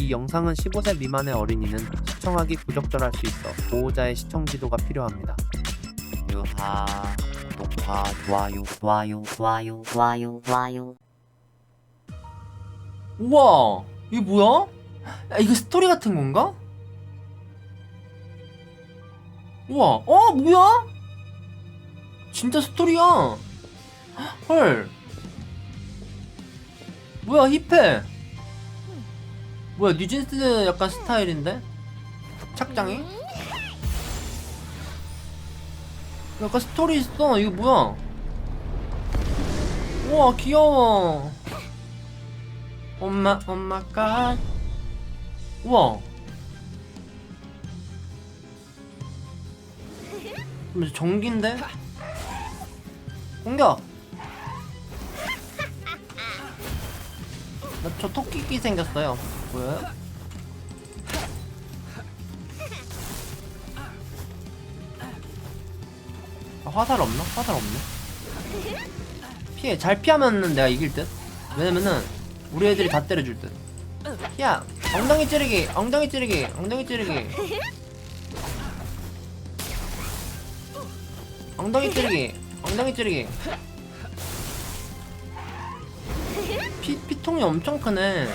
이 영상은 15세 미만의 어린이는 시청하기 부적절할 수 있어 보호자의 시청 지도가 필요합니다. 유하 구독과 좋아요 좋아요 좋아요 좋아요 좋아요 우와 이게 뭐야? 야, 이거 스토리 같은 건가? 우와 어 뭐야? 진짜 스토리야 헐 뭐야 힙해 뭐야 뉴진스 약간 스타일인데? 착장이? 약간 스토리 있어 이거 뭐야 우와 귀여워 엄마 엄마가 우와 근데 전기인데? 공격! 나 저 토끼끼 생겼어요 보여요? 아, 화살 없나? 화살 없네 피해 잘 피하면은 내가 이길 듯 왜냐면은 우리 애들이 다 때려줄 듯 야! 엉덩이 찌르기! 엉덩이 찌르기! 엉덩이 찌르기! 엉덩이 찌르기! 엉덩이 찌르기! 피, 피통이 엄청 크네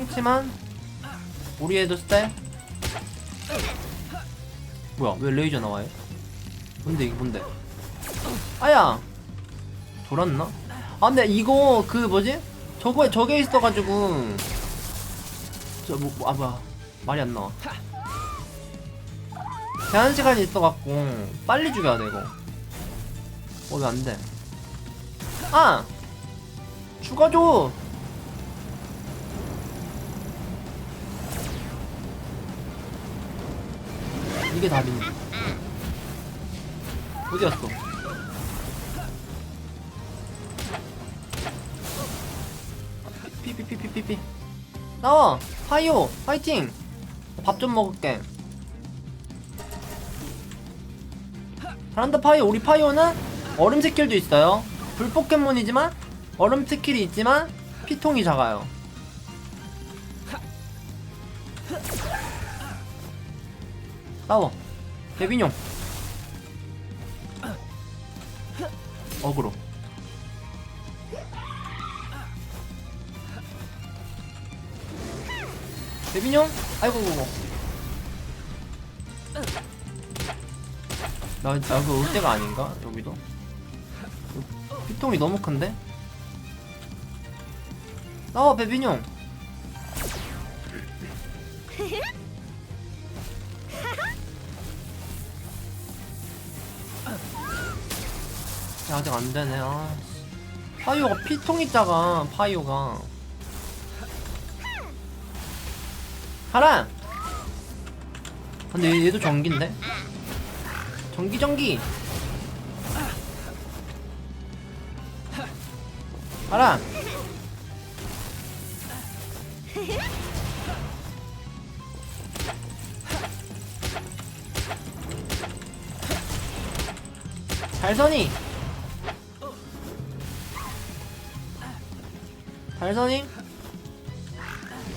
그렇지만 우리 애도 스타일? 뭐야 왜 레이저 나와요? 뭔데 이게 뭔데? 아야! 돌았나? 아 근데 이거 그 뭐지? 저거에 저게 있어가지고 저뭐 뭐, 아 뭐야. 말이 안 나와. 제한 시간이 있어갖고 빨리 죽여야 돼 이거. 어왜 안돼? 아! 죽어줘 이게 답인데 어디 갔어? 피피피피피피 나와! 파이오 파이팅! 밥 좀 먹을게. 잘한다 파이오 우리 파이오는 얼음 스킬도 있어요. 불 포켓몬이지만 얼음 스킬이 있지만 피통이 작아요 싸워. 데빈용 어그로. 데빈용 아이고. 고고 나, 나 여기 올 때가 아닌가? 여기도? 피통이 너무 큰데? 나와 베빈용 아직 안 되네. 아. 파이오가 피통이 작아. 파이오가. 가라. 근데 얘, 얘도 전기인데. 전기 전기. 가라. 달선이. 달선이?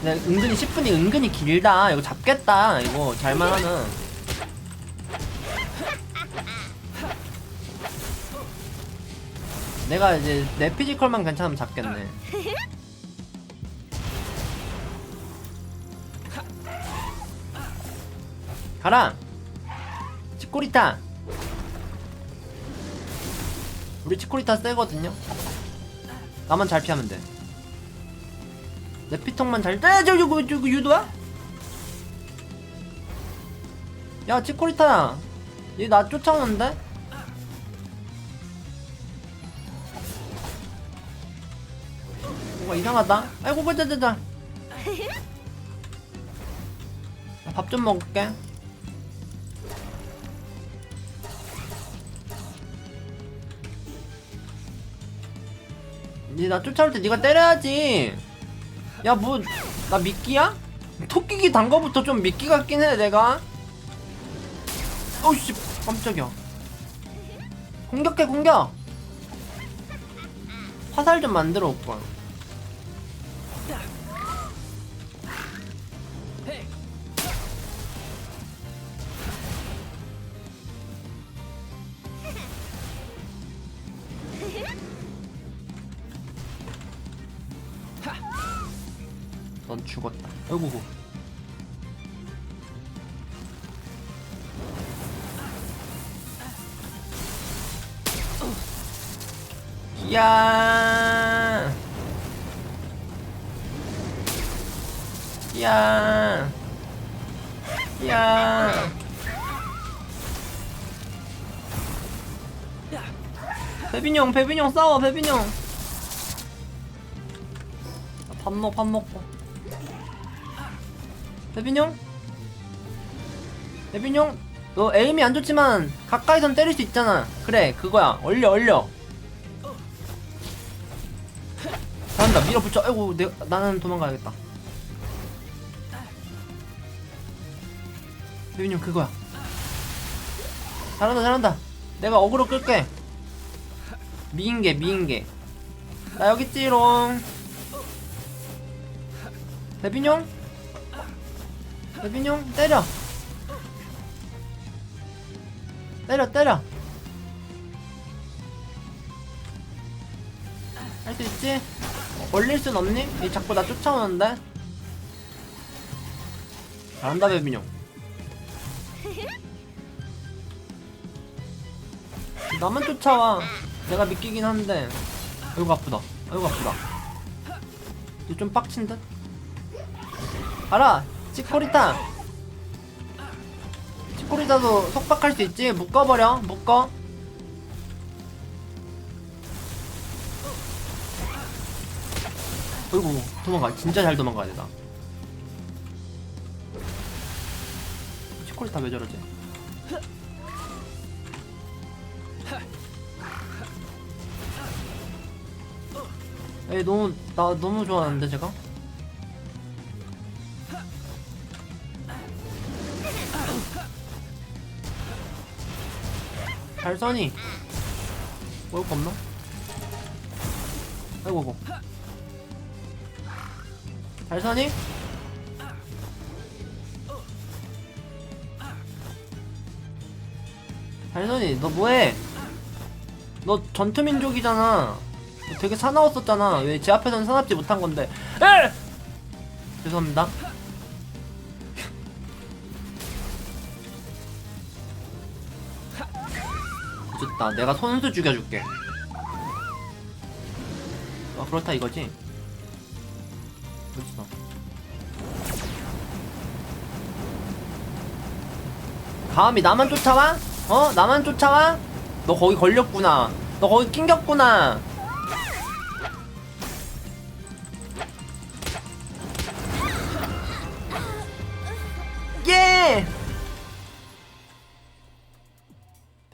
네, 은근히 10분이 은근히 길다. 이거 잡겠다. 이거 잘만 하면. 내가 이제 내 피지컬만 괜찮으면 잡겠네. 가라! 치코리타! 우리 치코리타 세거든요? 나만 잘 피하면 돼. 내 피통만 잘, 아, 저기, 저기, 저기, 유도야? 야, 치코리타. 얘나 쫓아오는데? 뭔가 이상하다. 아이고, 가자자자. 밥 좀 먹을게. 니나 쫓아올 때 네가 때려야지. 야 뭐 나 미끼야? 토끼기 단 거부터 좀 미끼 같긴 해 내가. 어우씨 깜짝이야. 공격해 공격. 화살 좀 만들어 올거 넌 죽었다. 아이고. 야. 야. 야. 배빈형, 배빈형 싸워, 배빈형. 밥 먹, 밥 먹고. 배빈형? 배빈형? 너 에임이 안 좋지만 가까이선 때릴 수 있잖아. 그래, 그거야. 얼려, 얼려. 잘한다. 밀어붙여. 아이고, 내, 나는 도망가야겠다. 배빈형, 그거야. 잘한다, 잘한다. 내가 어그로 끌게. 미인계, 미인계. 나 여기 있지롱. 배빈형? 배빈형 때려. 때려 때려. 할 수 있지? 올릴 순 없니? 이 자꾸 나 쫓아오는데? 잘한다 배빈형. 나만 쫓아와. 내가 믿기긴 한데. 아이고 아프다. 아이고 아프다. 이거 좀 빡친 듯? 알아 치코리타. 치코리타도 속박할 수 있지. 묶어버려. 묶어. 어이구 도망가. 진짜 잘 도망가야 되다. 치코리타 왜 저러지? 에이 너무 나 너무 좋아하는데 제가 달선이 먹을 거 없나? 아이고 아이고 달선이? 달선이 너 뭐해? 너 전투민족이잖아 너 되게 사나웠었잖아 왜 제 앞에서는 사납지 못한 건데 에! 죄송합니다 좋다. 내가 선수 죽여줄게. 아 그렇다 이거지. 어딨어? 감히 나만 쫓아와? 어? 나만 쫓아와? 너 거기 걸렸구나. 너 거기 낑겼구나.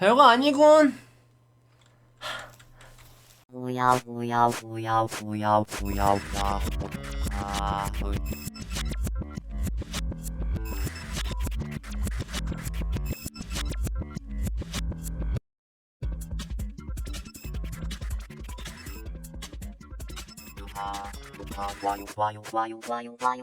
별거 아니군. 뭐야 뭐야 뭐야 뭐야 뭐야 뭐야 아. 아, 좋아요 좋아요 좋아요 좋아요 좋아요